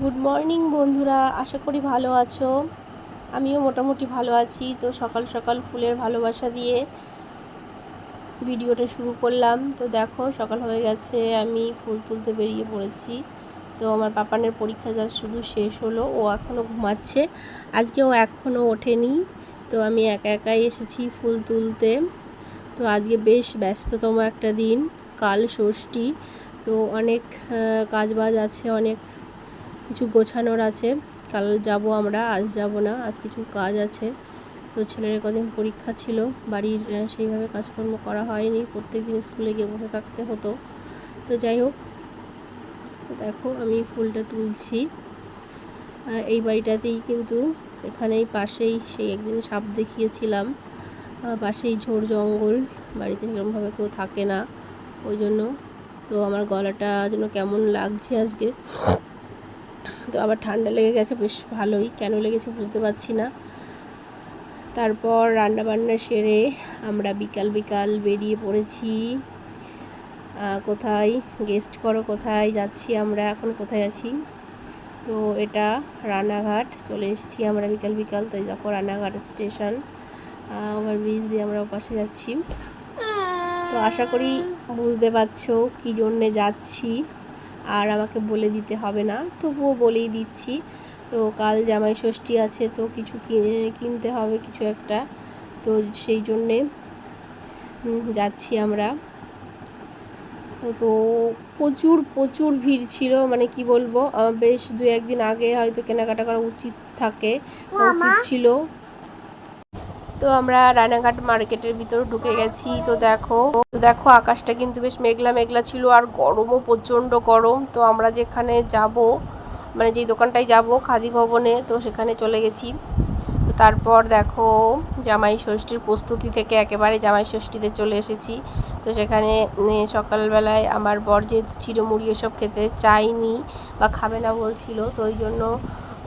Good morning বন্ধুরা। আশা করি ভালো আছো। আমিও মোটামুটি ভালো আছি। তো সকাল সকাল ফুলের ভালোবাসা দিয়ে ভিডিওটা শুরু করলাম। তো দেখো, সকাল হয়ে গেছে। আমি ফুল তুলতে বেরিয়ে পড়েছি। তো আমার পাপানের পরীক্ষা যা শুধু শেষ হলো, ও এখনও ঘুমাচ্ছে। আজকে ও এখনও ওঠেনি। তো আমি একা একাই এসেছি ফুল তুলতে। তো আজকে বেশ ব্যস্ততম একটা দিন। কাল ষষ্ঠী। তো অনেক কাজবাজ আছে, অনেক কিছু গোছানোর আছে। কাল যাব আমরা, আজ যাব না, আজ কিছু কাজ আছে। তো ছেলের কদিন পরীক্ষা ছিল, বাড়ির সেইভাবে কাজকর্ম করা হয়নি। প্রত্যেক দিন স্কুলে গিয়ে বসে থাকতে হতো। তো যাই হোক, দেখো আমি ফুলটা তুলছি। এই বাড়িটাতেই কিন্তু এখানেই পাশেই সেই একদিন সাপ দেখিয়েছিলাম। পাশেই ঝোড় জঙ্গল, বাড়িতে সেরকমভাবে কেউ থাকে না। ওই জন্য তো আমার গলাটা যেন কেমন লাগছে আজকে। তো আবার ঠান্ডা লেগে গেছে, বেশ ভালোই। কেন লেগেছে বুঝতে পারছি না। তারপর রান্না বান্না সেরে আমরা বিকাল বিকাল বেরিয়ে পড়েছি। কোথায়? গেস্ট করো কোথায়? যাচ্ছি আমরা, এখন কোথায় আছি? তো এটা রানাঘাট চলে এসেছি আমরা বিকাল বিকাল। তো এই দেখো রানাঘাট স্টেশন। ওভারব্রিজ দিয়ে আমরা ওপাশে যাচ্ছি। তো আশা করি বুঝতে পারছ কী জন্যে যাচ্ছি। আর আমাকে বলে দিতে হবে না। তবুও বলেই দিচ্ছি। তো কাল জামাই ষষ্ঠী আছে তো কিছু কিনতে হবে কিছু একটা। তো সেই জন্যে যাচ্ছি আমরা। তো প্রচুর প্রচুর ভিড় ছিল মানে কি বলব বেশ দু একদিন আগে হয়তো কেনাকাটা করা উচিত থাকে। উচিত ছিল। তো আমরা রানাঘাট মার্কেটের ভিতর ঢুকে গেছি। তো দেখো দেখো আকাশটা কিন্তু বেশ মেঘলা মেঘলা ছিল আর গরমও প্রচণ্ড গরম। তো আমরা যেখানে যাব মানে যেই দোকানটায় যাব, খাদি ভবনে, তো সেখানে চলে গেছি। তো তারপর দেখো, জামাই ষষ্ঠীর প্রস্তুতি থেকে একেবারে জামাই ষষ্ঠীতে চলে এসেছি। তো সেখানে সকালবেলায় আমার বর যেহেতু চিরমুড়ি এসব খেতে চায়নি বা খাবে না বলছিল, তো ওই জন্য,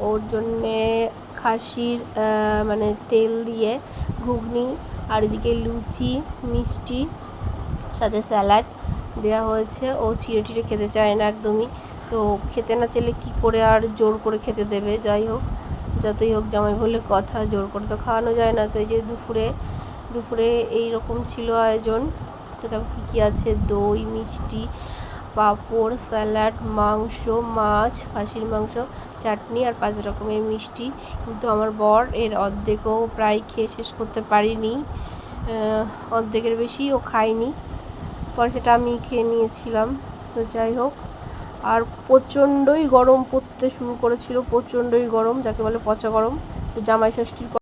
ওর জন্যে খাসির মানে তেল দিয়ে ঘুগনি আর এদিকে লুচি, মিষ্টি, সাথে স্যালাড দেওয়া হয়েছে। ও চিড়ে টিড়ে খেতে চায় না একদমই। তো খেতে না চাইলে কী করে আর জোর করে খেতে দেবে? যাই হোক, যতই হোক জামাই বলে কথা, জোর করে তো খাওয়ানো যায় না। তো এই যে দুপুরে দুপুরে এই রকম ছিল আয়োজন। তো দেখো কী কী আছে? দই, মিষ্টি পাঁপড়, স্যালাড, মাংস, মাছ, খাসির মাংস, চাটনি আর পাঁচ রকমের মিষ্টি। কিন্তু আমার বর এর অর্ধেকও প্রায় খেয়ে শেষ করতে পারিনি। অর্ধেকের বেশি ও খায়নি। পরে সেটা আমি খেয়ে নিয়েছিলাম। তো যাই হোক, আর প্রচণ্ডই গরম পড়তে শুরু করেছিল, প্রচণ্ডই গরম, যাকে বলে পচা গরম। তো জামাই ষষ্ঠীর